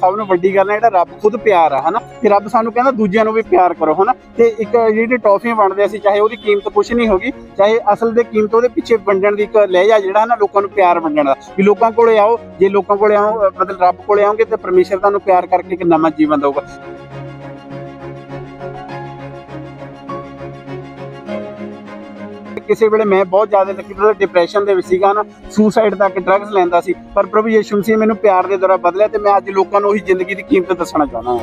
ਸਭ ਨੂੰ ਵੱਡੀ ਗੱਲ ਹੈ, ਜਿਹੜਾ ਰੱਬ ਖੁਦ ਪਿਆਰ ਆ, ਹਨਾ? ਕਿ ਰੱਬ ਸਾਨੂੰ ਕਹਿੰਦਾ ਦੂਜਿਆਂ ਨੂੰ ਵੀ ਪਿਆਰ ਕਰੋ, ਹਨਾ? ਤੇ ਇੱਕ ਜਿਹੜੀ ਟੌਫੀਆਂ ਵੰਡਦੇ ਅਸੀਂ, ਚਾਹੇ ਉਹਦੀ ਕੀਮਤ ਕੁਛ ਨਹੀਂ ਹੋਗੀ, ਚਾਹੇ ਅਸਲ ਦੇ ਕੀਮਤ ਉਹਦੇ ਪਿੱਛੇ ਵੰਡਣ ਦੀ ਇੱਕ ਲਹਿਜਾ ਜਿਹੜਾ, ਹਨਾ, ਲੋਕਾਂ ਨੂੰ ਪਿਆਰ ਵੰਡਣ ਦਾ। ਵੀ ਲੋਕਾਂ ਕੋਲੇ ਆਓ, ਜੇ ਲੋਕਾਂ ਕੋਲੇ ਆਓ ਮਤਲਬ ਰੱਬ ਕੋਲੇ ਆਓਗੇ, ਤੇ ਪਰਮੇਸ਼ਰ ਤੁਹਾਨੂੰ ਪਿਆਰ ਕਰਕੇ ਇੱਕ ਨਵਾਂ ਜੀਵਨ ਦਊਗਾ ਕਿਸੇ ਵੇਲੇ ਮੈਂ ਬਹੁਤ ਜ਼ਿਆਦਾ ਤਕਲੀਫ ਡਿਪਰੈਸ਼ਨ ਦੇ ਵਿੱਚ ਸੀਗਾ ਨਾ ਸੁਸਾਈਡ ਤੱਕ ਡਰੱਗਸ ਲੈਂਦਾ ਸੀ। ਪਰ ਪ੍ਰਭੂ ਯਿਸੂ ਮਸੀਹ ਮੈਨੂੰ ਪਿਆਰ ਦੇ ਦੁਆਰਾ ਬਦਲਿਆ ਤੇ ਮੈਂ ਅੱਜ ਲੋਕਾਂ ਨੂੰ ਉਹੀ ਜ਼ਿੰਦਗੀ ਦੀ ਕੀਮਤ ਦੱਸਣਾ ਚਾਹੁੰਦਾ ਹਾਂ।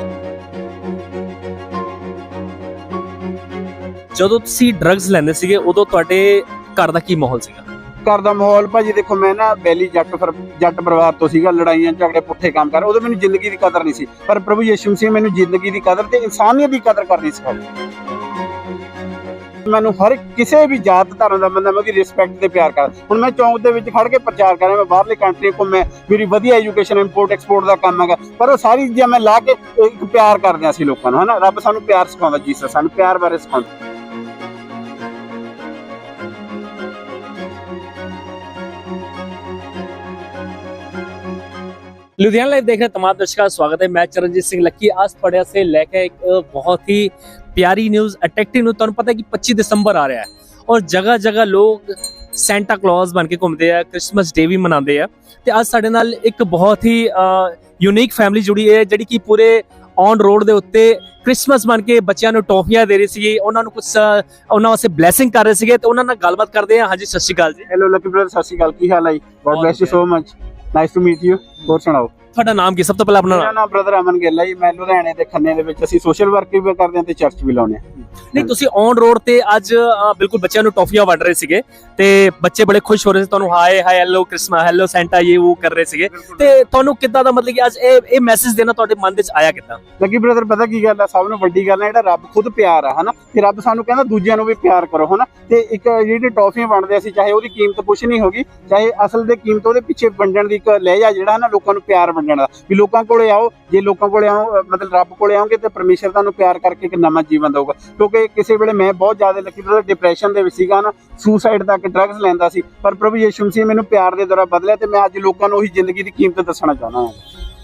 ਜਦੋਂ ਤੁਸੀਂ ਡਰੱਗਸ ਲੈਂਦੇ ਸੀਗੇ ਉਦੋਂ ਤੁਹਾਡੇ ਘਰ ਦਾ ਕੀ ਮਾਹੌਲ ਸੀਗਾ? ਘਰ ਦਾ ਮਾਹੌਲ ਭਾਜੀ ਦੇਖੋ ਮੈਂ ਨਾ ਬੈਲੀ ਜੱਟ ਫਿਰ ਜੱਟ ਪਰਿਵਾਰ ਤੋਂ ਸੀਗਾ ਲੜਾਈਆਂ ਝਗੜੇ ਪੁੱਠੇ ਕੰਮ ਕਰ ਉਦੋਂ ਮੈਨੂੰ ਜ਼ਿੰਦਗੀ ਦੀ ਕਦਰ ਨਹੀਂ ਸੀ। ਪਰ ਪ੍ਰਭੂ ਯਿਸੂ ਮਸੀਹ ਮੈਨੂੰ ਜ਼ਿੰਦਗੀ ਦੀ ਕਦਰ ਤੇ ਇਨਸਾਨੀਅਤ ਦੀ ਕਦਰ ਕਰਨੀ ਸਿਖਾਈ। ਮੈਨੂੰ ਹਰ ਇੱਕ ਕਿਸੇ ਵੀ ਜਾਤ ਧਰਮ ਦਾ ਬੰਦਾ ਮੈਂ ਉਹਦੀ ਰਿਸਪੈਕਟ ਤੇ ਪਿਆਰ ਕਰਦਾ। ਹੁਣ ਮੈਂ ਚੌਂਕ ਦੇ ਵਿੱਚ ਖੜ ਕੇ ਪ੍ਰਚਾਰ ਕਰ ਰਿਹਾ, ਮੈਂ ਬਾਹਰਲੇ ਕੰਟਰੀ ਘੁੰਮੇ ਮੇਰੀ ਵਧੀਆ ਐਜੂਕੇਸ਼ਨ ਇੰਪੋਰਟ ਐਕਸਪੋਰਟ ਦਾ ਕੰਮ ਹੈਗਾ। ਪਰ ਉਹ ਸਾਰੀ ਚੀਜ਼ਾਂ ਮੈਂ ਲਾ ਕੇ ਇੱਕ ਪਿਆਰ ਕਰਦੇ ਹਾਂ ਅਸੀਂ ਲੋਕਾਂ ਨੂੰ, ਹਨਾ? ਰੱਬ ਸਾਨੂੰ ਪਿਆਰ ਸਿਖਾਉਂਦਾ, ਜੀਸਸ ਸਾਨੂੰ ਪਿਆਰ ਬਾਰੇ ਸਿਖਾਉਂਦਾ। ਲੁਧਿਆਣਾ ਲਾਈਵ ਦੇਖ ਰਹੇ तमाम ਦਰਸ਼ਕਾਂ ਦਾ ਸਵਾਗਤ ਹੈ ਮੈਂ ਚਰਨਜੀਤ ਸਿੰਘ ਲੱਕੀ ਅੱਜ ਤੁਹਾਡੇ ਵਾਸਤੇ ਲੈ ਕੇ ਇੱਕ ਬਹੁਤ ਹੀ ਪਿਆਰੀ ਨਿਊਜ਼ ਅਟੈਕਟਿਵ ਨੂੰ ਤੁਹਾਨੂੰ ਪਤਾ ਹੈ ਕਿ 25 ਦਸੰਬਰ ਆ ਰਿਹਾ ਹੈ ਔਰ ਜਗ੍ਹਾ ਜਗ੍ਹਾ ਲੋਕ ਸੈਂਟਾ ਕਲੌਜ਼ ਬਣ ਕੇ ਘੁੰਮਦੇ ਆ ਕ੍ਰਿਸਮਸ ਡੇ ਵੀ ਮਨਾਉਂਦੇ ਆ ਤੇ ਅੱਜ ਸਾਡੇ ਨਾਲ ਇੱਕ ਬਹੁਤ ਹੀ ਯੂਨੀਕ ਫੈਮਿਲੀ ਜੁੜੀ ਹੈ ਜਿਹੜੀ ਕਿ ਪੂਰੇ ਔਨ ਰੋਡ ਦੇ ਉੱਤੇ ਕ੍ਰਿਸਮਸ ਬਣ ਕੇ ਬੱਚਿਆਂ ਨੂੰ ਟੌਫੀਆਂ ਦੇ ਰਹੀ ਸੀਗੀ ਉਹਨਾਂ ਨੂੰ ਕੁਝ ਉਹਨਾਂ ਵਾਸਤੇ ਬਲੇਸਿੰਗ ਕਰ ਰਹੇ ਸੀਗੇ ਤੇ ਉਹਨਾਂ ਨਾਲ ਗੱਲਬਾਤ ਕਰਦੇ ਆ ਹਾਂਜੀ ਸਤਿ ਸ਼੍ਰੀ ਅਕਾਲ ਜੀ ਹੈਲੋ ਲੱਕੀ ਬ੍ਰਦਰ ਸਤਿ ਸ਼੍ਰੀ ਅਕਾਲ ਕੀ ਹਾਲ ਹੈ ਜੀ ਗੋਡ ਬਹੁਤ bless you so much nice to meet you ਹੋਰ ਸੁਣਾਓ? ਤੁਹਾਡਾ ਨਾਮ ਕੀ? ਸਭ ਤੋਂ ਪਹਿਲਾਂ ਆਪਣਾ ਮੇਰਾ ਨਾਮ ਬ੍ਰਦਰ ਅਮਨ ਗਿੱਲ ਹੈ ਜੀ। ਮੈਂ ਲੁਧਿਆਣੇ ਤੇ ਖੰਨੇ ਦੇ ਵਿੱਚ ਅਸੀਂ ਸੋਸ਼ਲ ਵਰਕ ਵੀ ਕਰਦੇ ਹਾਂ ਤੇ ਚਰਚ ਵੀ ਲਾਉਂਦੇ ਹਾਂ। ਨਹੀਂ ਤੁਸੀਂ ਔਨ ਰੋਡ ਤੇ ਅੱਜ ਅ, ਬਿਲਕੁਲ ਬੱਚਿਆਂ ਨੂੰ ਟੌਫੀਆਂ ਵੰਡ ਰਹੇ ਸੀਗੇ ਤੇ ਬੱਚੇ ਬੜੇ ਖੁਸ਼ ਹੋ ਰਹੇ ਸੀ। ਤੁਹਾਨੂੰ ਹਾਏ ਹਾਏ ਹੈਲੋ ਕ੍ਰਿਸਮਸ ਹੈਲੋ ਸੈਂਟਾ ਇਹ ਉਹ ਕਰ ਰਹੇ ਸੀਗੇ। ਤੇ ਤੁਹਾਨੂੰ ਕਿੱਦਾਂ ਦਾ ਮਤਲਬ ਕਿ ਅੱਜ ਇਹ ਇਹ ਮੈਸੇਜ ਦੇਣਾ ਤੁਹਾਡੇ ਮਨ ਵਿੱਚ ਆਇਆ ਕਿੱਦਾਂ? ਲੱਕੀ ਬ੍ਰਦਰ ਪਤਾ ਕੀ ਗੱਲ ਹੈ ਸਭ ਨੂੰ ਵੱਡੀ ਗੱਲ ਹੈ ਜਿਹੜਾ ਰੱਬ ਖੁਦ ਪਿਆਰ ਆ ਹਨਾ? ਤੇ ਰੱਬ ਸਾਨੂੰ ਕਹਿੰਦਾ ਦੂਜਿਆਂ ਨੂੰ ਵੀ ਪਿਆਰ ਕਰੋ ਹਨਾ? ਤੇ ਇੱਕ ਜਿਹੜੀ ਟੌਫੀਆਂ ਵੰਡਦੇ ਅਸੀਂ ਚਾਹੇ ਉਹਦੀ ਕੀਮਤ ਕੁਛ ਨਹੀਂ ਹੋਗੀ ਚਾਹੇ ਅਸਲ ਦੇ ਕੀਮਤ ਉਹਦੇ ਪਿੱਛੇ ਵੰਡਣ ਦੀ ਇੱਕ ਲਹਿਜਾ ਜਿਹੜਾ ਨਾ ਲੋਕਾਂ ਨੂੰ ਪਿਆਰ ਵੰਡਣ ਦਾ। ਵੀ ਲੋਕਾਂ ਕੋਲੇ ਆਓ, ਜੇ ਲੋਕਾਂ ਕੋਲੇ ਆਓ ਮਤਲਬ ਰੱਬ ਕੋਲੇ ਆਓਗੇ ਤੇ ਪਰਮੇਸ਼ਰ ਤੁਹਾਨੂੰ ਪਿਆਰ ਕਰਕੇ ਇੱਕ ਨਵਾਂ ਜੀਵਨ ਦਊਗਾ। ਕਿਉਂਕਿ ਕਿਸੇ ਵੇਲੇ ਮੈਂ ਬਹੁਤ ਜ਼ਿਆਦਾ ਲੱਕੀ ਬ੍ਰਦਰ ਡਿਪਰੈਸ਼ਨ ਦੇ ਵਿੱਚ ਸੀਗਾ ਨਾ ਸੁਸਾਈਡ ਤੱਕ ਡਰੱਗਸ ਲੈਂਦਾ ਸੀ। ਪਰ ਪ੍ਰਭੂ ਯਿਸੂ ਮਸੀਹ ਮੈਨੂੰ ਪਿਆਰ ਦੇ ਦੁਆਰਾ ਬਦਲਿਆ ਤੇ ਮੈਂ ਅੱਜ ਲੋਕਾਂ ਨੂੰ ਉਹੀ ਜ਼ਿੰਦਗੀ ਦੀ ਕੀਮਤ ਦੱਸਣਾ ਚਾਹੁੰਦਾ ਹਾਂ।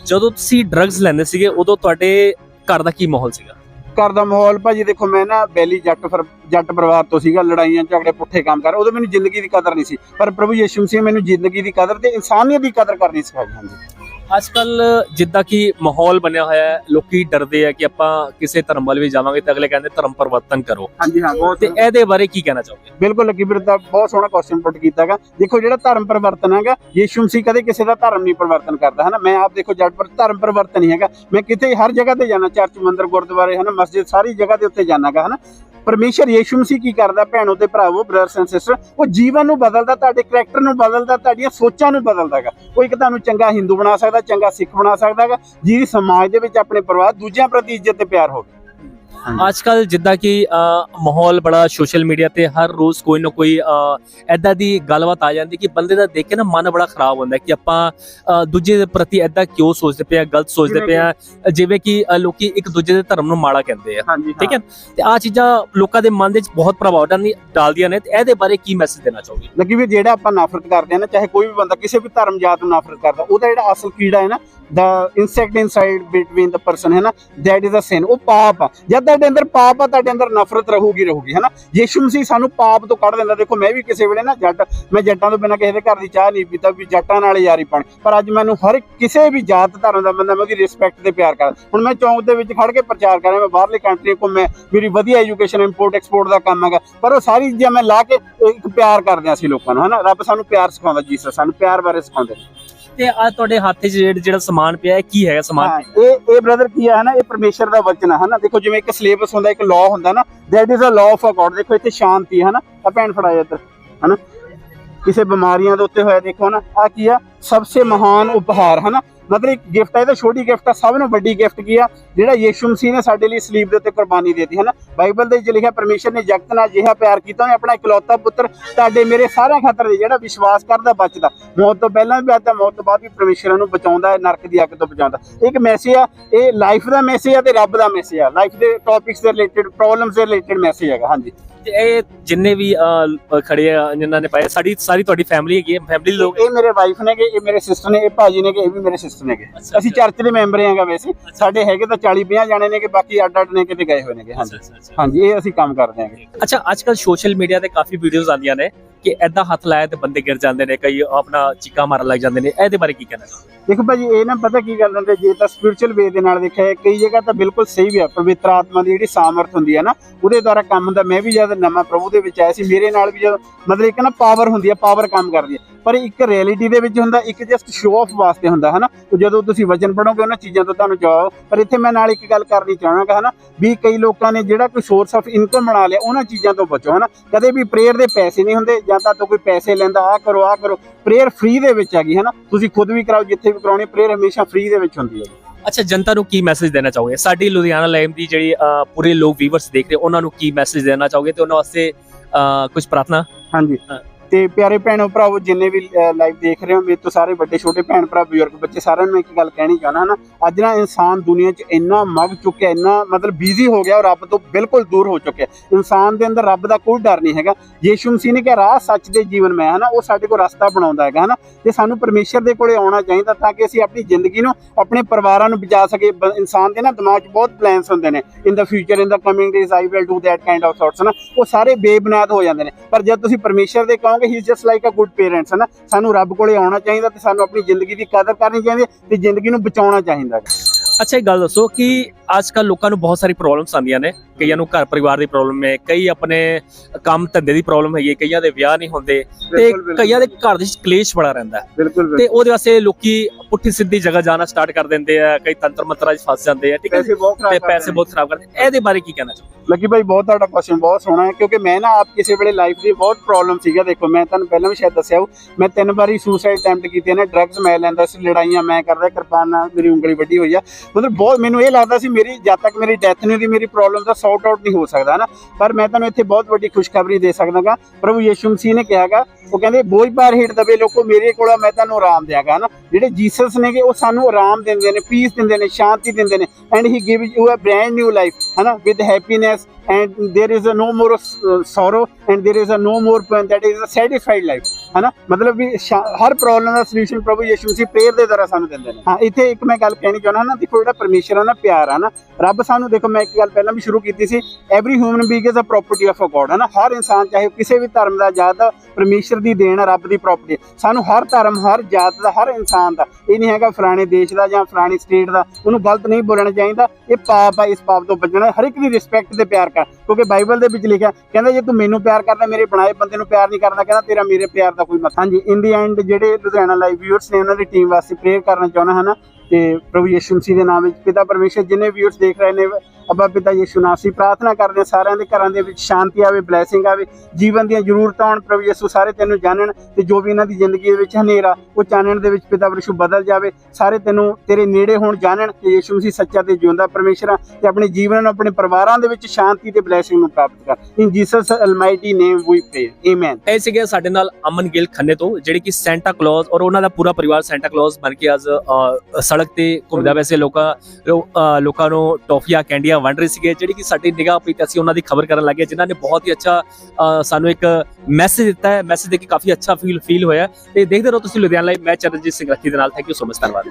ਜਦੋਂ ਤੁਸੀਂ ਡਰੱਗਸ ਲੈਂਦੇ ਸੀਗੇ, ਉਦੋਂ ਤੁਹਾਡੇ ਘਰ ਦਾ ਕੀ ਮਾਹੌਲ ਸੀਗਾ? ਘਰ ਦਾ ਮਾਹੌਲ, ਭਾਜੀ ਦੇਖੋ ਮੈਂ ਨਾ ਬੈਲੀ ਜੱਟ ਜੱਟ ਪਰਿਵਾਰ ਤੋਂ ਸੀਗਾ, ਲੜਾਈਆਂ, ਝਗੜੇ, ਪੁੱਠੇ ਕੰਮ ਕਰ, ਉਦੋਂ ਮੈਨੂੰ ਜ਼ਿੰਦਗੀ ਦੀ ਕਦਰ ਨਹੀਂ ਸੀ। ਪਰ ਪ੍ਰਭੂ ਯਿਸੂ ਮਸੀਹ ਮੈਨੂੰ ਜ਼ਿੰਦਗੀ ਦੀ ਕਦਰ ਤੇ ਇਨਸਾਨੀਅਤ ਦੀ ਕਦਰ ਕਰਨੀ ਸਿਖਾਈ ਹਾਂਜੀ ਅੱਜ ਕੱਲ ਜਿੱਦਾਂ ਕਿ ਮਾਹੌਲ ਬਣਿਆ ਹੋਇਆ ਹੈ ਲੋਕੀ ਡਰਦੇ ਆ ਕਿ ਆਪਾਂ ਕਿਸੇ ਧਰਮ ਵੱਲ ਵੀ ਜਾਵਾਂਗੇ ਤਾਂ ਅਗਲੇ ਕਹਿੰਦੇ ਧਰਮ ਪਰਿਵਰਤਨ ਕਰੋ। ਹਾਂਜੀ ਹਾਂ ਬਹੁਤ ਤੇ ਇਹਦੇ ਬਾਰੇ ਕੀ ਕਹਿਣਾ ਚਾਹੋਗੇ? ਬਿਲਕੁਲ ਲੱਗੀ ਵੀਰ ਦਾ ਬਹੁਤ ਸੋਹਣਾ ਕੁਐਸਚਨ ਪੁੱਟ ਕੀਤਾਗਾ ਦੇਖੋ ਜਿਹੜਾ ਧਰਮ ਪਰਿਵਰਤਨ ਹੈਗਾ ਯਿਸੂ ਮਸੀਹ ਕਦੇ ਕਿਸੇ ਦਾ ਧਰਮ ਨਹੀਂ ਪਰਿਵਰਤਨ ਕਰਦਾ ਹਨਾ? ਮੈਂ ਆਪ ਦੇਖੋ ਜੱਟ ਪਰ ਧਰਮ ਪਰਿਵਰਤਨ ਹੀ ਹੈਗਾ। ਮੈਂ ਕਿਤੇ ਹਰ ਜਗ੍ਹਾ ਤੇ ਜਾਣਾ ਚਰਚ ਮੰਦਿਰ ਗੁਰਦੁਆਰੇ ਹਨਾ? ਮਸਜਿਦ ਸਾਰੀ ਜਗ੍ਹਾ ਦੇ ਉੱਤੇ ਜਾਣਾਗਾ ਹਨਾ? ਪਰਮੇਸ਼ਰ ਯਿਸੂ ਮਸੀਹ ਕੀ ਕਰਦਾ ਭੈਣੋ ਤੇ ਭਰਾਵੋ ਬ੍ਰਦਰਸ ਐਂਡ ਸਿਸਟਰ ਉਹ ਜੀਵਨ ਨੂੰ ਬਦਲਦਾ, ਤੁਹਾਡੇ ਕਰੈਕਟਰ ਨੂੰ ਬਦਲਦਾ, ਤੁਹਾਡੀਆਂ ਸੋਚਾਂ ਨੂੰ ਬਦਲਦਾਗਾ ਉਹ ਇੱਕ ਤੁਹਾਨੂੰ ਚੰਗਾ ਹਿੰਦੂ ਬਣਾ ਸਕਦਾ, ਚੰਗਾ ਸਿੱਖ ਬਣਾ ਸਕਦਾਗਾ ਜਿਹਦੀ ਸਮਾਜ ਦੇ ਵਿੱਚ ਆਪਣੇ ਪਰਿਵਾਰ ਦੂਜਿਆਂ ਪ੍ਰਤੀ ਇੱਜ਼ਤ ਤੇ ਪਿਆਰ ਹੋਵੇ। ਅੱਜ ਕੱਲ ਜਿੱਦਾਂ ਕਿ ਮਾਹੌਲ ਬੜਾ ਸੋਸ਼ਲ ਮੀਡੀਆ ਤੇ ਹਰ ਰੋਜ਼ ਕੋਈ ਨਾ ਕੋਈ ਐਦਾਂ ਦੀ ਗੱਲਬਾਤ ਆ ਜਾਂਦੀ ਕਿ ਬੰਦੇ ਦਾ ਦੇਖ ਕੇ ਨਾ ਮਨ ਬੜਾ ਖਰਾਬ ਹੁੰਦਾ ਕਿ ਆਪਾਂ ਦੂਜੇ ਦੇ ਪ੍ਰਤੀ ਐਦਾਂ ਕਿਉਂ ਸੋਚਦੇ ਪਏ ਆ ਗਲਤ ਸੋਚਦੇ ਪਏ ਆ ਜਿਵੇਂ ਕਿ ਲੋਕੀ ਇੱਕ ਦੂਜੇ ਦੇ ਧਰਮ ਨੂੰ ਮਾੜਾ ਕਹਿੰਦੇ ਆ ਠੀਕ ਹੈ ਤੇ ਆ ਚੀਜ਼ਾਂ ਲੋਕਾਂ ਦੇ ਮਨ ਦੇ ਵਿੱਚ ਬਹੁਤ ਪ੍ਰਭਾਵ ਡਾਲਦੀ- ਡਾਲਦੀਆਂ ਨੇ ਤੇ ਇਹਦੇ ਬਾਰੇ ਕੀ ਮੈਸੇਜ ਦੇਣਾ ਚਾਹੋਗੇ ਲੱਗੀ ਵੀ ਜਿਹੜਾ ਆਪਾਂ ਨਫ਼ਰਤ ਕਰਦੇ ਆ ਨਾ ਚਾਹੇ ਕੋਈ ਵੀ ਬੰਦਾ ਕਿਸੇ ਵੀ ਧਰਮ ਜਾਤ ਨੂੰ ਨਫ਼ਰਤ ਕਰਦਾ ਉਹਦਾ ਜਿਹੜਾ ਅਸਲ ਕੀੜਾ ਹੈ ਨਾ the insect inside between the person ਹੈ ਨਾ ਦੈਟ ਇਜ਼ ਅ ਸਿਨ ਉਹ ਪਾਪ ਆ ਜਦ ਤੁਹਾਡੇ ਅੰਦਰ ਪਾਪ ਆ ਤੁਹਾਡੇ ਅੰਦਰ ਨਫ਼ਰਤ ਰਹੂਗੀ ਰਹੂਗੀ ਹੈ ਨਾ ਯਿਸੂ ਮਸੀਹ ਸਾਨੂੰ ਪਾਪ ਤੋਂ ਕੱਢ ਦਿੰਦਾ ਦੇਖੋ ਮੈਂ ਵੀ ਕਿਸੇ ਵੇਲੇ ਨਾ ਜੱਟ ਮੈਂ ਜੱਟਾਂ ਤੋਂ ਬਿਨਾਂ ਕਿਸੇ ਦੇ ਘਰ ਦੀ ਚਾਹ ਨਹੀਂ ਪੀਤਾ ਵੀ ਜੱਟਾਂ ਨਾਲ ਯਾਰੀ ਪਾਣੀ ਪਰ ਅੱਜ ਮੈਨੂੰ ਹਰ ਇੱਕ ਕਿਸੇ ਵੀ ਜਾਤ ਧਰਮ ਦਾ ਬੰਦਾ ਮੈਂ ਉਹਦੀ ਰਿਸਪੈਕਟ ਤੇ ਪਿਆਰ ਕਰਦਾ ਹੁਣ ਮੈਂ ਚੌਂਕ ਦੇ ਵਿੱਚ ਖੜ ਕੇ ਪ੍ਰਚਾਰ ਕਰ ਰਿਹਾ ਮੈਂ ਬਾਹਰਲੇ ਕੰਟਰੀ ਘੁੰਮੇ ਮੇਰੀ ਵਧੀਆ ਐਜੂਕੇਸ਼ਨ ਇੰਪੋਰਟ ਐਕਸਪੋਰਟ ਦਾ ਕੰਮ ਹੈਗਾ ਪਰ ਉਹ ਸਾਰੀ ਚੀਜ਼ਾਂ ਮੈਂ ਲਾ ਕੇ ਇੱਕ ਪਿਆਰ ਕਰਦੇ ਹਾਂ ਅਸੀਂ ਲੋਕਾਂ ਨੂੰ ਹਨਾ ਰੱਬ ਸਾਨੂੰ ਪਿਆਰ ਸਿਖਾਉਂਦਾ ਜੀਸਸ ਸਾਨੂੰ ਪਿਆਰ ਬਾਰੇ ਸਿਖਾਉਂਦੇ ਨੇ ਤੇ ਆ ਤੁਹਾਡੇ ਹੱਥ 'ਚ ਜਿਹੜਾ ਜਿਹੜਾ ਸਮਾਨ ਪਿਆ ਹੈ ਕੀ ਹੈਗਾ ਸਮਾਨ? ਹਾਂ, ਇਹ ਇਹ ਬ੍ਰਦਰ ਕੀ ਹੈ ਨਾ ਇਹ ਪਰਮੇਸ਼ਰ ਦਾ ਵਚਨ ਹੈ ਹਨਾ? ਦੇਖੋ ਜਿਵੇਂ ਇੱਕ ਸਿਲੇਬਸ ਹੁੰਦਾ ਇੱਕ ਲਾਅ ਹੁੰਦਾ ਨਾ that is a law of God ਦੇਖੋ ਇੱਥੇ ਸ਼ਾਂਤੀ ਹੈ ਹਨਾ ਆ ਭੈਣ ਫੜਾਇਆ ਇੱਧਰ ਹਨਾ? ਕਿਸੇ ਬਿਮਾਰੀਆਂ ਦੇ ਉੱਤੇ ਹੋਇਆ ਦੇਖੋ ਨਾ ਆ ਕੀ ਆ? ਸਭਸੇ ਮਹਾਨ ਉਪਹਾਰ ਹਨਾ? ਮਤਲਬ ਇੱਕ ਗਿਫਟ ਹੈ ਇਹ ਤਾਂ ਛੋਟੀ ਗਿਫਟ ਆ, ਸਭ ਨੂੰ ਵੱਡੀ ਗਿਫਟ ਕੀ ਆ? ਜਿਹੜਾ ਯੀਸ਼ੂ ਮਸੀਹ ਨੇ ਸਾਡੇ ਲਈ ਸਲੀਬ ਦੇ ਉੱਤੇ ਕੁਰਬਾਨੀ ਦੇ ਦਿੱਤੀ ਹੈ ਨਾ ਬਾਈਬਲ ਦੇ ਵਿੱਚ ਲਿਖਿਆ, ਪਰਮੇਸ਼ਰ ਨੇ ਜਗਤ ਨਾਲ ਅਜਿਹਾ ਪਿਆਰ ਕੀਤਾ, ਉਹਨੇ ਆਪਣਾ ਇਕਲੌਤਾ ਪੁੱਤਰ ਤੁਹਾਡੇ ਮੇਰੇ ਸਾਰਿਆਂ ਖਾਤਰ ਦੇ ਜਿਹੜਾ ਵਿਸ਼ਵਾਸ ਕਰਦਾ, ਬਚਦਾ। ਮੌਤ ਤੋਂ ਪਹਿਲਾਂ ਵੀ ਬਚਦਾ, ਮੌਤ ਤੋਂ ਬਾਅਦ ਵੀ ਪਰਮੇਸ਼ਰ ਨੂੰ ਬਚਾਉਂਦਾ ਹੈ ਨਰਕ ਦੀ ਅੱਗ ਤੋਂ ਬਚਾਉਂਦਾ। ਇੱਕ ਮੈਸੇਜ ਆ, ਇਹ ਲਾਈਫ ਦਾ ਮੈਸੇਜ ਆ ਤੇ ਰੱਬ ਦਾ ਮੈਸੇਜ ਆ। ਲਾਈਫ ਦੇ ਟੌਪਿਕਸ ਦੇ ਰਿਲੇਟਡ ਪ੍ਰੋਬਲਮਸ ਦੇ ਰਿਲੇਟਡ ਮੈਸੇਜ ਹੈਗਾ, ਹਾਂਜੀ। ਤੇ ਇਹ ਜਿੰਨੇ ਵੀ ਖੜੇ ਆ ਜਿਨ੍ਹਾਂ ਨੇ ਪਾਏ ਸਾਡੀ ਸਾਰੀ ਤੁਹਾਡੀ ਫੈਮਿਲੀ ਹੈਗੀ ਹੈ ਫੈਮਿਲੀ ਲੋਕ। ਇਹ ਮੇਰੇ ਵਾਈਫ ਨੇ ਕਿ ਇਹ ਮੇਰੇ ਸਿਸਟਰ ਨੇ ਇਹ ਭਾਜੀ ਨੇ ਕਿ ਇਹ ਵੀ ਮੇਰੇ ਸਿਸਟਰ ਨੇਗੇ। ਅੱਛਾ, ਅਸੀਂ ਚਰਚ ਦੇ ਮੈਂਬਰ ਆਂਗਾ ਵੈਸੇ। ਸਾਡੇ ਹੈਗੇ ਤਾਂ 40 50 ਜਾਣੇ ਨੇ ਕਿ ਬਾਕੀ ਅੱਡ ਅੱਡ ਨੇ ਕਿਤੇ ਗਏ ਹੋਏ ਨੇਗੇ ਹਾਂਜੀ। ਹਾਂਜੀ ਇਹ ਅਸੀਂ ਕੰਮ ਕਰਦੇ ਆਂਗੇ ਅੱਛਾ ਅੱਜ ਕੱਲ ਸੋਸ਼ਲ ਮੀਡੀਆ ਤੇ ਕਾਫੀ ਵੀਡੀਓਜ਼ ਆਉਂਦੀਆਂ ਨੇ ਕਿ ਐਦਾਂ ਹੱਥ ਲਾਇਆ ਤੇ ਬੰਦੇ ਗਿਰ ਜਾਂਦੇ ਨੇ ਕਈ ਆਪਣਾ ਚੀਕਾ ਮਾਰਨ ਲੱਗ ਜਾਂਦੇ ਨੇ ਇਹਦੇ ਬਾਰੇ ਕੀ ਕਹਿਣਾ ਚਾਹੁੰਦੇ ਦੇਖੋ ਭਾਜੀ ਇਹ ਨਾ ਪਤਾ ਕੀ ਗੱਲ ਹੁੰਦੀ ਹੈ, ਜੇ ਤਾਂ ਸਪਿਰਚੁਅਲ ਵੇ ਦੇ ਨਾਲ ਦੇਖਿਆ ਜਾਏ, ਕਈ ਜਗ੍ਹਾ ਤਾਂ ਬਿਲਕੁਲ ਸਹੀ ਵੀ ਆ ਪਵਿੱਤਰ ਆਤਮਾ ਦੀ ਜਿਹੜੀ ਸਾਮਰਥ ਹੁੰਦੀ ਹੈ ਨਾ ਉਹਦੇ ਦੁਆਰਾ ਕੰਮ ਹੁੰਦਾ ਮੈਂ ਵੀ ਜਦ ਨਵਾਂ ਪ੍ਰਭੂ ਦੇ ਵਿੱਚ ਆਇਆ ਸੀ, ਮੇਰੇ ਨਾਲ ਵੀ ਜਦ ਮਤਲਬ ਇੱਕ ਨਾ ਪਾਵਰ ਹੁੰਦੀ ਹੈ ਪਾਵਰ ਕੰਮ ਕਰਦੀ ਹੈ ਪਰ ਇੱਕ ਰਿਐਲਿਟੀ ਦੇ ਵਿੱਚ ਹੁੰਦਾ, ਇੱਕ ਜਸਟ ਸ਼ੋਅ ਆਫ ਵਾਸਤੇ ਹੁੰਦਾ, ਹਨਾ? ਜਦੋਂ ਤੁਸੀਂ ਵਚਨ ਪੜੋਗੇ ਉਹਨਾਂ ਚੀਜ਼ਾਂ ਤੋਂ ਤੁਹਾਨੂੰ ਜਾਓ ਪਰ ਇੱਥੇ ਮੈਂ ਨਾਲ ਇੱਕ ਗੱਲ ਕਰਨੀ ਚਾਹਾਂਗਾ, ਹਨਾ? ਵੀ ਕਈ ਲੋਕਾਂ ਨੇ ਜਿਹੜਾ ਕੋਈ ਸੋਰਸ ਆਫ ਇਨਕਮ ਬਣਾ ਲਿਆ, ਉਹਨਾਂ ਚੀਜ਼ਾਂ ਤੋਂ ਬਚੋ, ਹਨਾ? ਕਦੇ ਵੀ ਪ੍ਰੇਅਰ ਦੇ ਪੈਸੇ ਨਹੀਂ ਹੁੰਦੇ, ਜਾਂ ਤਾਂ ਕੋਈ ਪੈਸੇ ਲੈਂਦਾ ਆ ਕਰੋ ਆ ਕਰੋ। ਪ੍ਰੇਅਰ ਫ੍ਰੀ ਦੇ ਵਿੱਚ ਹੈਗੀ, ਹਨਾ? ਤੁਸੀਂ ਖੁਦ ਵੀ ਕਰਾਓ, ਜਿੱਥੇ ਵੀ ਕਰਾਉਣੀ ਪ੍ਰੇਅਰ ਹਮੇਸ਼ਾ ਫ੍ਰੀ ਦੇ ਵਿੱਚ ਹੁੰਦੀ ਹੈ ਅੱਛਾ ਜਨਤਾ ਨੂੰ ਕੀ ਮੈਸੇਜ ਦੇਣਾ ਚਾਹੋਗੇ? ਸਾਡੀ ਲੁਧਿਆਣਾ ਲਾਈਵ ਦੀ ਜਿਹੜੀ ਪੂਰੇ ਲੋਕ ਵੀਵਰਸ ਦੇਖ ਰਹੇ ਉਹਨਾਂ ਨੂੰ ਕੀ ਮੈਸੇਜ ਦੇਣਾ ਚਾਹੋਗੇ ਤੇ ਉਹਨਾਂ ਵਾਸਤੇ ਕੁਝ ਪ੍ਰਾਰਥਨਾ? ਹਾਂਜੀ। ਤੇ ਪਿਆਰੇ ਭੈਣੋ ਭਰਾਵੋ, ਜਿੰਨੇ ਵੀ ਲਾਈਵ ਦੇਖ ਰਹੇ ਹੋ, ਮੇਰੇ ਤੋਂ ਸਾਰੇ ਵੱਡੇ, ਛੋਟੇ ਭੈਣ ਭਰਾ, ਬਜ਼ੁਰਗ ਬੱਚੇ, ਸਾਰਿਆਂ ਨੂੰ ਮੈਂ ਇੱਕ ਗੱਲ ਕਹਿਣੀ ਚਾਹਨਾ ਨਾ ਅੱਜ ਨਾ ਇਨਸਾਨ ਦੁਨੀਆ 'ਚ ਇੰਨਾ ਮਗ ਚੁੱਕਿਆ, ਇੰਨਾ ਮਤਲਬ ਬਿਜ਼ੀ ਹੋ ਗਿਆ ਔਰ ਰੱਬ ਤੋਂ ਬਿਲਕੁਲ ਦੂਰ ਹੋ ਚੁੱਕਿਆ। ਇਨਸਾਨ ਦੇ ਅੰਦਰ ਰੱਬ ਦਾ ਕੋਈ ਡਰ ਨਹੀਂ ਹੈਗਾ। ਯੀਸ਼ੂ ਮਸੀਹ ਨੇ ਕਿਹਾ, ਰਾਹ ਸੱਚ ਦੇ ਜੀਵਨ ਮੈਂ ਹੈ ਨਾ ਉਹ ਸਾਡੇ ਕੋਲ ਰਸਤਾ ਬਣਾਉਂਦਾ ਹੈਗਾ ਨਾ ਤੇ ਸਾਨੂੰ ਪਰਮੇਸ਼ਰ ਦੇ ਕੋਲੇ ਆਉਣਾ ਚਾਹੀਦਾ ਤਾਂ ਕਿ ਅਸੀਂ ਆਪਣੀ ਜ਼ਿੰਦਗੀ ਨੂੰ, ਆਪਣੇ ਪਰਿਵਾਰਾਂ ਨੂੰ ਬਚਾ ਸਕੇ ਇਨਸਾਨ ਦੇ ਨਾ ਦਿਮਾਗ 'ਚ ਬਹੁਤ ਪਲਾਨਸ ਹੁੰਦੇ ਨੇ। In the future in the coming days I will do that kind of thoughts ਨਾ ਉਹ ਸਾਰੇ ਬੇਬੁਨਿਆਦ ਹੋ ਜਾਂਦੇ ਨੇ। ਪਰ ਜਦ ਤੁਸੀਂ ਪਰਮੇਸ਼ਰ ਦੇ ਕਹੋਗੇ he just like a good parents ਹਨਾ? ਸਾਨੂੰ ਰੱਬ ਕੋਲੇ ਆਉਣਾ ਚਾਹੀਦਾ ਤੇ ਸਾਨੂੰ ਆਪਣੀ ਜ਼ਿੰਦਗੀ ਦੀ ਕਦਰ ਕਰਨੀ ਚਾਹੀਦੀ ਹੈ ਤੇ ਜ਼ਿੰਦਗੀ ਨੂੰ ਬਚਾਉਣਾ ਚਾਹੀਦਾ ਅੱਛਾ, ਇੱਕ ਗੱਲ ਦੱਸੋ ਕਿ ਅੱਜ ਕੱਲ ਲੋਕਾਂ ਨੂੰ ਬਹੁਤ ਸਾਰੀ ਪ੍ਰੋਬਲਮਸ ਆਉਂਦੀਆਂ ਨੇ। ਕਈਆਂ ਨੂੰ ਘਰ ਪਰਿਵਾਰ ਦੀ ਪ੍ਰੋਬਲਮ ਹੈ ਕਈ ਆਪਣੇ ਕੰਮ ਧੰਦੇ ਦੀ ਪ੍ਰੋਬਲਮ ਹੈਗੀ ਕਈਆਂ ਦੇ ਵਿਆਹ ਨਹੀਂ ਹੁੰਦੇ ਤੇ ਕਈਆਂ ਦੇ ਘਰ ਦੇ ਵਿੱਚ ਕਲੇਸ਼ ਬੜਾ ਰਹਿੰਦਾ ਤੇ ਉਹਦੇ ਵਾਸਤੇ ਲੋਕੀ ਪੁੱਠੀ ਸਿੱਧੀ ਜਗ੍ਹਾ ਜਾਣਾ ਸਟਾਰਟ ਕਰ ਦਿੰਦੇ ਆ ਕਈ ਤੰਤਰ ਮੰਤਰਾਂ 'ਚ ਫਸ ਜਾਂਦੇ ਆ ਠੀਕ ਹੈ ਤੇ ਪੈਸੇ। ਬਹੁਤ ਖਰਾਬ ਕਰਦੇ ਇਹਦੇ ਬਾਰੇ ਕੀ ਕਹਿਣਾ ਚਾਹੋਗੇ? ਲੱਕੀ ਭਾਈ ਬਹੁਤ ਤੁਹਾਡਾ ਕੁਐਸਚਨ ਬਹੁਤ ਸੋਹਣਾ ਹੈ ਕਿਉਂਕਿ ਮੈਂ ਨਾ ਆਪ ਕਿਸੇ ਵੇਲੇ ਲਾਈਫ ਦੀ ਬਹੁਤ ਪ੍ਰੋਬਲਮ ਸੀਗਾ। ਦੇਖੋ ਮੈਂ ਤੁਹਾਨੂੰ ਪਹਿਲਾਂ ਵੀ ਸ਼ਾਇਦ ਦੱਸਿਆ ਹੋ ਮੈਂ ਤਿੰਨ ਵਾਰੀ ਸੁਸਾਈਡ ਅਟੈਂਪਟ ਕੀਤੇ ਨੇ ਡਰੱਗਸ ਮੈਂ ਲੈਂਦਾ ਸੀ ਲੜਾਈਆਂ ਮੈਂ ਕਰਦਾ ਕਿਰਪਾਨ ਨਾਲ ਮੇਰੀ ਉਂਗਲੀ ਵੱਡੀ ਹੋਈ ਆ। ਮਤਲਬ ਬਹੁਤ ਮੈਨੂੰ ਇਹ ਲੱਗਦਾ ਸੀ ਮੇਰੀ ਜਦ ਤੱਕ ਮੇਰੀ ਡੈਥ ਨਹੀਂ ਹੁੰਦੀ ਮੇਰੀ ਪ੍ਰੋਬਲਮ ਦਾ ਸੌਟ ਆਊਟ ਨਹੀਂ ਹੋ ਸਕਦਾ ਨਾ ਪਰ ਮੈਂ ਤੁਹਾਨੂੰ ਇੱਥੇ ਬਹੁਤ ਵੱਡੀ ਖੁਸ਼ਖਬਰੀ ਦੇ ਸਕਦਾਗਾ। ਪ੍ਰਭੂ ਯਿਸੂ ਮਸੀਹ ਨੇ ਕਿਹਾਗਾ ਉਹ ਕਹਿੰਦੇ ਬੋਝ ਭਾਰ ਹੇਠ ਦਬੇ ਲੋਕੋ ਮੇਰੇ ਕੋਲ ਮੈਂ ਤੁਹਾਨੂੰ ਆਰਾਮ ਦਿਆਗਾ ਨਾ ਜਿਹੜੇ ਜੀਸਸ ਨੇਗੇ ਉਹ ਸਾਨੂੰ ਆਰਾਮ ਦਿੰਦੇ ਨੇ ਪੀਸ ਦਿੰਦੇ ਨੇ ਸ਼ਾਂਤੀ ਦਿੰਦੇ ਨੇ। And he give you a brand new life ਹਨਾ? With happiness and there is a no more uh, sorrow and there is a no more pain that is a satisfied ਹਨਾ? ਮਤਲਬ ਵੀ ਹਰ ਪ੍ਰੋਬਲਮ ਦਾ solution ਪ੍ਰਭੂ ਯਿਸੂ ਮਸੀਹ prayer ਦੇ ਦੁਆਰਾ ਸਾਨੂੰ ਦਿੰਦੇ ਨੇ। ਹਾਂ ਇੱਥੇ ਇੱਕ ਮੈਂ ਗੱਲ ਕਹਿਣੀ ਚਾਹੁੰਦਾ ਨਾ ਦੇਖੋ ਜਿਹੜਾ ਪਰਮੇਸ਼ਰ ਆ ਨਾ ਪਿਆਰ ਆ ਨਾ ਰੱਬ ਸਾਨੂੰ ਦੇਖੋ ਮੈਂ ਇੱਕ ਗੱਲ ਪਹਿਲਾਂ ਵੀ ਸ਼ੁਰੂ ਕੀਤੀ ਸੀ। Every human being is a property of a God ਹਨਾ ਹਰ ਇਨਸਾਨ ਚਾਹੇ ਕਿਸੇ ਵੀ ਧਰਮ ਦਾ ਜਾਤ ਦਾ ਪਰਮੇਸ਼ਰ ਦੀ ਦੇਣ ਰੱਬ ਦੀ ਪ੍ਰਾਪਰਟੀ ਸਾਨੂੰ ਹਰ ਧਰਮ, ਹਰ ਜਾਤ ਦਾ, ਹਰ ਇਨਸਾਨ ਦਾ, ਇਹ ਨਹੀਂ ਹੈਗਾ ਫਲਾਣੇ ਦੇਸ਼ ਦਾ ਜਾਂ ਫਲਾਣੀ ਸਟੇਟ ਦਾ, ਉਹਨੂੰ ਗਲਤ ਨਹੀਂ ਬੋਲਣਾ ਚਾਹੀਦਾ। ਇਹ ਪਾਪ ਆ, ਇਸ ਪਾਪ ਤੋਂ ਬਚਣਾ, ਹਰ ਇੱਕ ਦੀ ਰਿਸਪੈਕਟ ਤੇ ਪਿਆਰ ਕਰ। ਕਿਉਂਕਿ ਬਾਈਬਲ ਦੇ ਵਿੱਚ ਲਿਖਿਆ, ਕਹਿੰਦਾ ਜੇ ਤੂੰ ਮੈਨੂੰ ਪਿਆਰ ਕਰਦਾ, ਮੇਰੇ ਬਣਾਏ ਬੰਦੇ ਨੂੰ ਪਿਆਰ ਨਹੀਂ ਕਰਦਾ, ਕਹਿੰਦਾ ਤੇਰਾ ਮੇਰੇ ਪਿਆਰ ਦਾ ਕੋਈ ਮਤ ਹਾਂਜੀ ਇਨ ਦੀ ਐਂਡ ਜਿਹੜੇ ਲੁਧਿਆਣਾ ਲਾਈਵ ਵਿਊਅਰਸ ਨੇ ਉਹਨਾਂ ਦੀ ਟੀਮ ਵਾਸਤੇ ਪ੍ਰੇਅਰ ਕਰਨਾ ਚਾਹੁੰਦਾ, ਹਾਂ ਨਾ? ਤੇ ਪ੍ਰਭੂ ਯਿਸੂ ਮਸੀਹ ਦੇ ਨਾਮ ਵਿੱਚ ਪਿਤਾ ਪਰਮੇਸ਼ਰ, ਜਿੰਨੇ ਵਿਊਅਰਸ ਦੇਖ ਰਹੇ ਨੇ ਅੱਬਾ ਪਿਤਾ ਯਿਸੂ ਨਾਮ ਅਸੀਂ ਪ੍ਰਾਰਥਨਾ ਕਰਦੇ ਹਾਂ ਸਾਰਿਆਂ ਦੇ ਘਰਾਂ ਦੇ ਵਿੱਚ ਸ਼ਾਂਤੀ ਆਵੇ ਬਲੇਸਿੰਗ ਆਵੇ, ਜੀਵਨ ਦੀਆਂ ਜ਼ਰੂਰਤਾਂ ਹੋਣ, ਪ੍ਰਭੂ ਯਿਸੂ ਸਾਰੇ ਤੈਨੂੰ ਜਾਣਨ ਤੇ ਜੋ ਵੀ ਇਹਨਾਂ ਦੀ ਜ਼ਿੰਦਗੀ ਦੇ ਵਿੱਚ ਹਨੇਰਾ, ਉਹ ਚਾਨਣ ਦੇ ਵਿੱਚ ਪਿਤਾ ਪਰਮੇਸ਼ਰ ਬਦਲ ਜਾਵੇ। ਸਾਰੇ ਤੈਨੂੰ ਤੇਰੇ ਨੇੜੇ ਹੋਣ ਜਾਣਨ ਕਿ ਯਿਸੂ ਮਸੀਹ ਸੱਚਾ ਤੇ ਜਿਉਂਦਾ ਪਰਮੇਸ਼ਰ ਆ ਤੇ ਆਪਣੇ ਜੀਵਨ ਨੂੰ ਆਪਣੇ ਪਰਿਵਾਰਾਂ ਦੇ ਵਿੱਚ ਸ਼ਾਂਤੀ ਤੇ ਬਲੇਸਿੰਗ ਨੂੰ ਪ੍ਰਾਪਤ ਕਰ। In Jesus almighty name we pray amen ਇਹ ਸੀਗੇ ਸਾਡੇ ਨਾਲ ਅਮਨ ਗਿੱਲ ਖੰਨੇ ਤੋਂ, ਜਿਹੜੇ ਕਿ ਸੈਂਟਾ ਕਲੌਜ਼ ਔਰ ਉਹਨਾਂ ਦਾ ਪੂਰਾ ਪਰਿਵਾਰ ਸੈਂਟਾ ਕਲੌਜ਼ ਬਣ ਕੇ ਅੱਜ ਸੜਕ ਤੇ ਘੁੰਮਦਾ ਵੈਸੇ ਲੋਕਾਂ ਲੋਕਾਂ ਨੂੰ ਟੌਫੀਆਂ, ਕੈਂਡੀਆਂ ਵੰਡ ਰਹੇ ਸੀਗੇ ਜਿਹੜੀ ਕਿ ਸਾਡੀ ਨਿਗਾਹ ਪਈ ਤੇ ਅਸੀਂ ਉਹਨਾਂ ਦੀ ਖਬਰ ਕਰਨ ਲੱਗੇ ਜਿਨ੍ਹਾਂ ਨੇ ਬਹੁਤ ਹੀ ਅੱਛਾ ਅ, ਸਾਨੂੰ ਇੱਕ ਮੈਸੇਜ ਦਿੱਤਾ ਹੈ ਮੈਸੇਜ ਦੇ ਕੇ ਕਾਫੀ ਅੱਛਾ ਫੀਲ ਫੀਲ ਹੋਇਆ ਤੇ ਦੇਖਦੇ ਰਹੋ ਤੁਸੀਂ ਲੁਧਿਆਣਾ ਲਾਈਵ ਮੈਂ ਚਰਨਜੀਤ ਸਿੰਘ ਰੱਖੀ ਦੇ ਨਾਲ ਥੈਂਕ ਯੂ ਸੋ ਮਚ ਧੰਨਵਾਦ।